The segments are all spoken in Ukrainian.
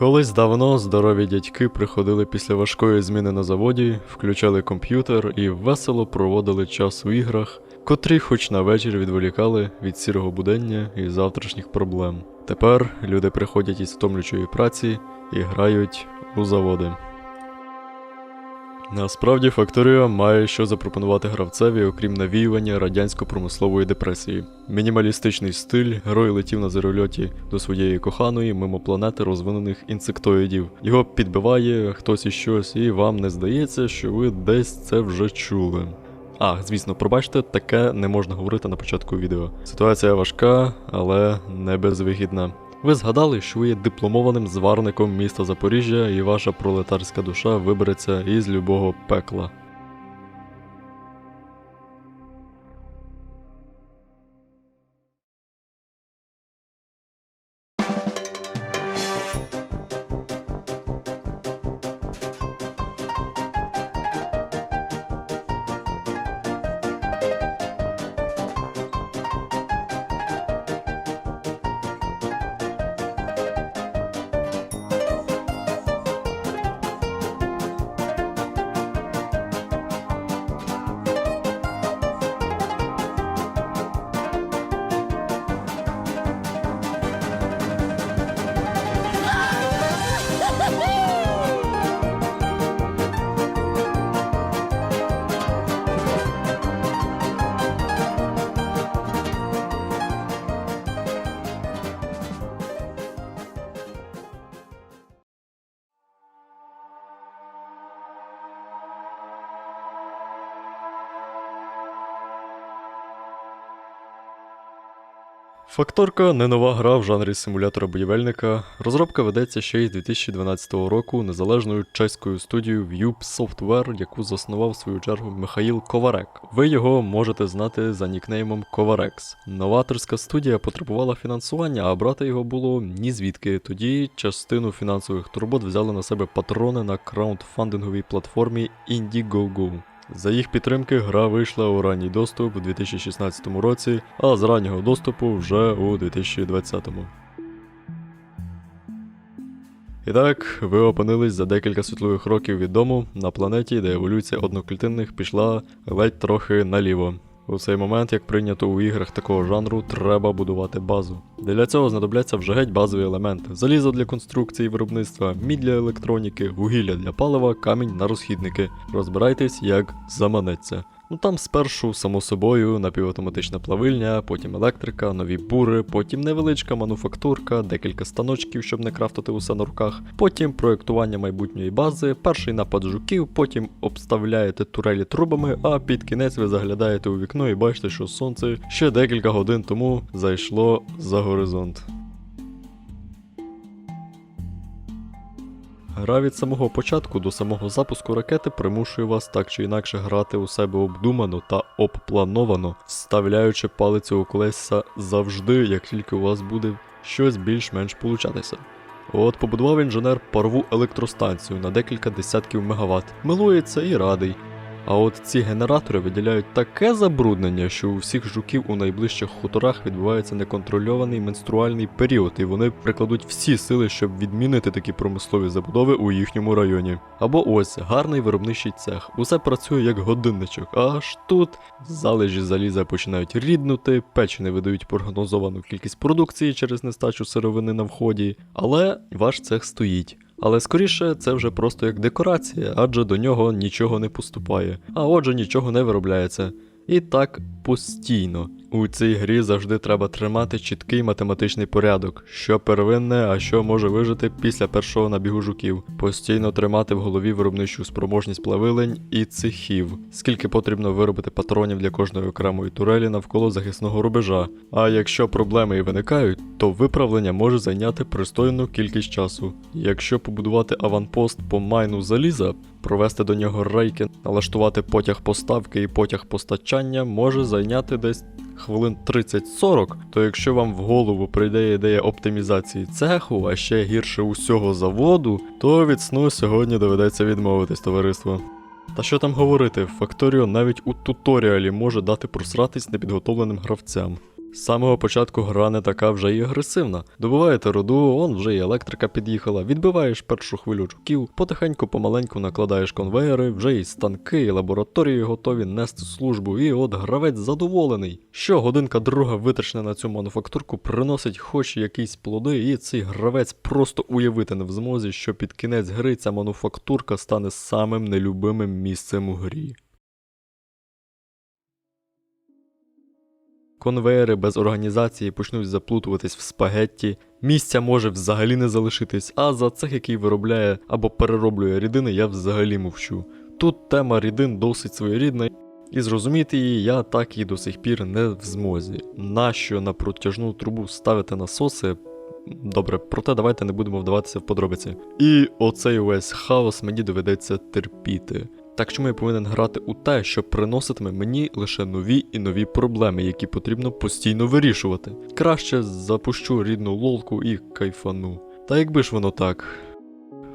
Колись давно здорові дядьки приходили після важкої зміни на заводі, включали комп'ютер і весело проводили час у іграх, котрі хоч на вечір відволікали від сірого будення і завтрашніх проблем. Тепер люди приходять із втомлюючої праці і грають у заводи. Насправді Факторіо має що запропонувати гравцеві, окрім навіювання радянсько-промислової депресії. Мінімалістичний стиль, герой летів на зерольоті до своєї коханої мимо планети розвинених інсектоїдів. Його підбиває хтось і щось, і вам не здається, що ви десь це вже чули. А, звісно, пробачте, таке не можна говорити на початку відео. Ситуація важка, але не безвигідна. Ви згадали, що ви є дипломованим зварником міста Запоріжжя, і ваша пролетарська душа вибереться із любого пекла. Факторка не нова гра в жанрі симулятора будівельника. Розробка ведеться ще й з 2012 року незалежною чеською студією Vube Software, яку заснував в свою чергу Михаїл Коварек. Ви його можете знати за нікнеймом Коваrex. Новаторська студія потребувала фінансування, а брати його було ні звідки. Тоді частину фінансових турбот взяли на себе патрони на краундфандинговій платформі Indiegogo. За їх підтримки гра вийшла у ранній доступ у 2016 році, а з раннього доступу вже у 2020. І так, ви опинились за декілька світлових років від дому на планеті, де еволюція одноклітинних пішла ледь трохи наліво. У цей момент, як прийнято у іграх такого жанру, треба будувати базу. Для цього знадобляться вже геть базові елементи: залізо для конструкції виробництва, мідь для електроніки, вугілля для палива, камінь на розхідники. Розбирайтесь, як заманеться. Ну там спершу, само собою, напівавтоматична плавильня, потім електрика, нові бури, потім невеличка мануфактурка, декілька станочків, щоб не крафтити усе на руках, потім проєктування майбутньої бази, перший напад жуків, потім обставляєте турелі трубами, а під кінець ви заглядаєте у вікно і бачите, що сонце ще декілька годин тому зайшло за горизонт. Гра від самого початку до самого запуску ракети примушує вас так чи інакше грати у себе обдумано та обплановано, вставляючи палицю у колеса завжди, як тільки у вас буде щось більш-менш получатися. От побудував інженер парову електростанцію на декілька десятків мегаватт, милується і радий. А от ці генератори виділяють таке забруднення, що у всіх жуків у найближчих хуторах відбувається неконтрольований менструальний період, і вони прикладуть всі сили, щоб відмінити такі промислові забудови у їхньому районі. Або ось гарний виробничий цех. Усе працює як годинничок, аж тут залежі заліза починають ріднути, печі не видають прогнозовану кількість продукції через нестачу сировини на вході. Але ваш цех стоїть. Але скоріше це вже просто як декорація, адже до нього нічого не поступає, а отже нічого не виробляється. І так постійно. У цій грі завжди треба тримати чіткий математичний порядок, що первинне, а що може вижити після першого набігу жуків, постійно тримати в голові виробничу спроможність плавилень і цехів, скільки потрібно виробити патронів для кожної окремої турелі навколо захисного рубежа. А якщо проблеми і виникають, то виправлення може зайняти пристойну кількість часу. Якщо побудувати аванпост по майну заліза, провести до нього рейки, налаштувати потяг поставки і потяг постачання може зайняти десь хвилин 30-40, то якщо вам в голову прийде ідея оптимізації цеху, а ще гірше усього заводу, то від сну сьогодні доведеться відмовитись, товариство. Та що там говорити, Факторіо навіть у туторіалі може дати просратись непідготовленим гравцям. З самого початку гра не така вже й агресивна. Добуваєте руду, он вже й електрика під'їхала, відбиваєш першу хвилю жуків, потихеньку помаленьку накладаєш конвейери, вже і станки, і лабораторії готові нести службу, і от гравець задоволений. Що годинка друга витрачена на цю мануфактурку приносить хоч якісь плоди, і цей гравець просто уявити не в змозі, що під кінець гри ця мануфактурка стане самим нелюбимим місцем у грі. Конвейери без організації почнуть заплутуватись в спагетті, місця може взагалі не залишитись, а за цех, який виробляє або перероблює рідини, я взагалі мовчу. Тут тема рідин досить своєрідна, і зрозуміти її я так і до сих пір не в змозі. Нащо на протяжну трубу ставити насоси? Добре, проте давайте не будемо вдаватися в подробиці. І оцей увесь хаос мені доведеться терпіти. Так чому я повинен грати у те, що приноситиме мені лише нові і нові проблеми, які потрібно постійно вирішувати. Краще запущу рідну лолку і кайфану. Та якби ж воно так.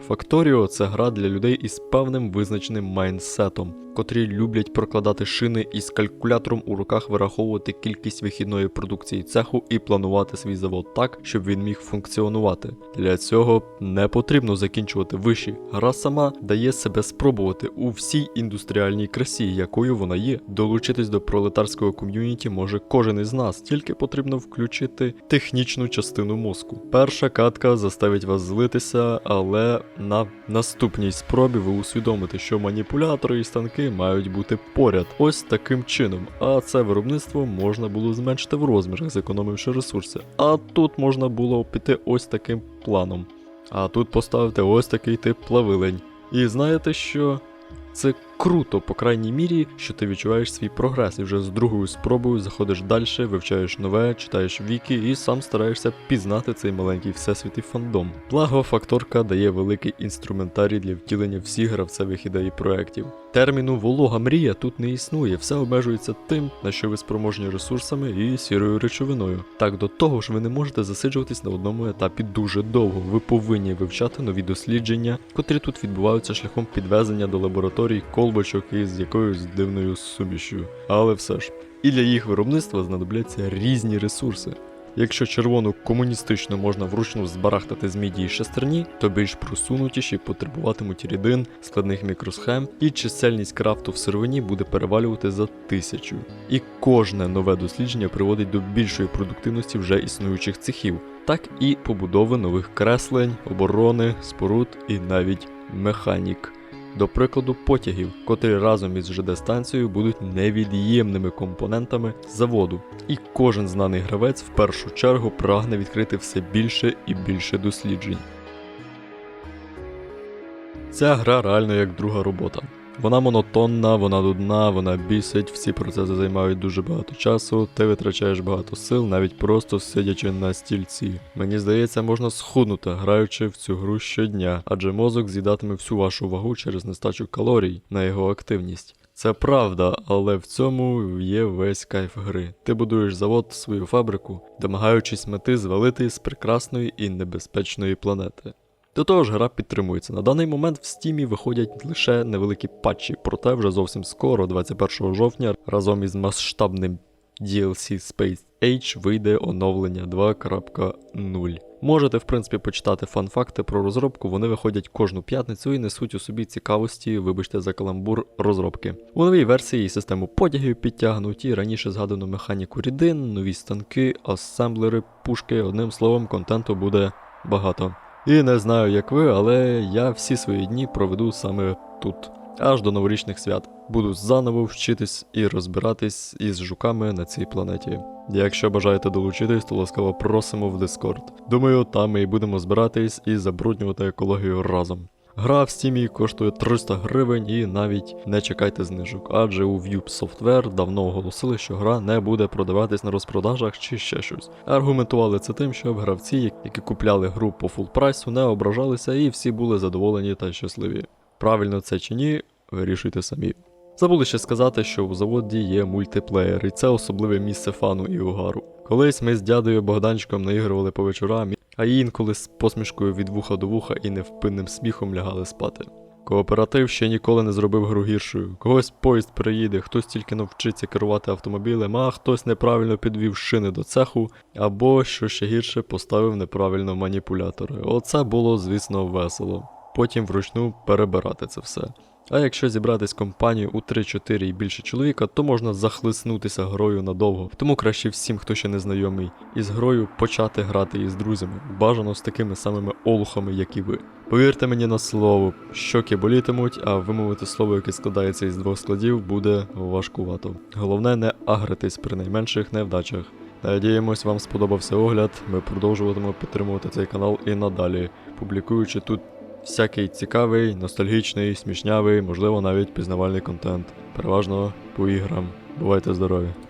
Факторіо це гра для людей із певним визначеним майнсетом, котрі люблять прокладати шини і з калькулятором у руках вираховувати кількість вихідної продукції цеху і планувати свій завод так, щоб він міг функціонувати. Для цього не потрібно закінчувати виші. Гра сама дає себе спробувати у всій індустріальній красі, якою вона є. Долучитись до пролетарського ком'юніті може кожен із нас, тільки потрібно включити технічну частину мозку. Перша катка заставить вас злитися, але на наступній спробі ви усвідомите, що маніпулятори і станки мають бути поряд. Ось таким чином. А це виробництво можна було зменшити в розмірах, зекономивши ресурси. А тут можна було піти ось таким планом. А тут поставити ось такий тип плавилень. І знаєте що? Це круто, по крайній мірі, що ти відчуваєш свій прогрес і вже з другою спробою заходиш далі, вивчаєш нове, читаєш віки і сам стараєшся пізнати цей маленький всесвіт і фандом. Благо, факторка дає великий інструментарій для втілення всіх гравцевих ідей і проєктів. Терміну волога мрія тут не існує, все обмежується тим, на що ви спроможні ресурсами і сірою речовиною. Так до того ж, ви не можете засиджуватись на одному етапі дуже довго. Ви повинні вивчати нові дослідження, котрі тут відбуваються шляхом підвезення до лабораторій колбочок із якоюсь дивною сумішю. Але все ж. І для їх виробництва знадобляться різні ресурси. Якщо червону комуністичну можна вручну збарахтати з міді і шестерні, то більш просунутіші потребуватимуть рідин, складних мікросхем, і чисельність крафту в сировині буде перевалювати за тисячу. І кожне нове дослідження приводить до більшої продуктивності вже існуючих цехів, так і побудови нових креслень, оборони, споруд і навіть механік. До прикладу, потягів, котрі разом із ЖД-станцією будуть невід'ємними компонентами заводу, і кожен знаний гравець в першу чергу прагне відкрити все більше і більше досліджень. Ця гра реально як друга робота. Вона монотонна, вона нудна, вона бісить, всі процеси займають дуже багато часу, ти витрачаєш багато сил, навіть просто сидячи на стільці. Мені здається, можна схуднути, граючи в цю гру щодня, адже мозок з'їдатиме всю вашу вагу через нестачу калорій на його активність. Це правда, але в цьому є весь кайф гри. Ти будуєш завод, свою фабрику, домагаючись мети звалити з прекрасної і небезпечної планети. До того ж, гра підтримується. На даний момент в стімі виходять лише невеликі патчі, проте вже зовсім скоро, 21 жовтня, разом із масштабним DLC Space Age вийде оновлення 2.0. Можете, в принципі, почитати фан-факти про розробку, вони виходять кожну п'ятницю і несуть у собі цікавості, вибачте за каламбур розробки. У новій версії систему потягів підтягнуть і раніше згадану механіку рідин, нові станки, асемблери, пушки, одним словом, контенту буде багато. І не знаю, як ви, але я всі свої дні проведу саме тут, аж до новорічних свят. Буду заново вчитись і розбиратись із жуками на цій планеті. Якщо бажаєте долучитись, то ласкаво просимо в Discord. Думаю, там ми і будемо збиратись і забруднювати екологію разом. Гра в стімі коштує 300 гривень і навіть не чекайте знижок, адже у Vube Software давно оголосили, що гра не буде продаватись на розпродажах чи ще щось. Аргументували це тим, щоб гравці, які купляли гру по фул прайсу, не ображалися і всі були задоволені та щасливі. Правильно це чи ні, вирішуйте самі. Забули ще сказати, що у заводі є мультиплеєр, і це особливе місце фану і угару. Колись ми з дядою Богданчиком наігрували по вечорам, а інколи з посмішкою від вуха до вуха і невпинним сміхом лягали спати. Кооператив ще ніколи не зробив гру гіршою. Когось поїзд приїде, хтось тільки навчиться керувати автомобілем, а хтось неправильно підвів шини до цеху, або, що ще гірше, поставив неправильно маніпулятори. Оце було, звісно, весело. Потім вручну перебирати це все. А якщо зібратись компанію у 3-4 і більше чоловіка, то можна захлиснутися грою надовго. Тому краще всім, хто ще не знайомий із грою, почати грати із друзями, бажано з такими самими олухами, як і ви. Повірте мені на слово, щоки болітимуть, а вимовити слово, яке складається із двох складів, буде важкувато. Головне не агритись при найменших невдачах. Надіємось, вам сподобався огляд. Ми продовжуватимемо підтримувати цей канал і надалі, публікуючи тут всякий цікавий, ностальгічний, смішнявий, можливо навіть пізнавальний контент. Переважно по іграм. Бувайте здорові!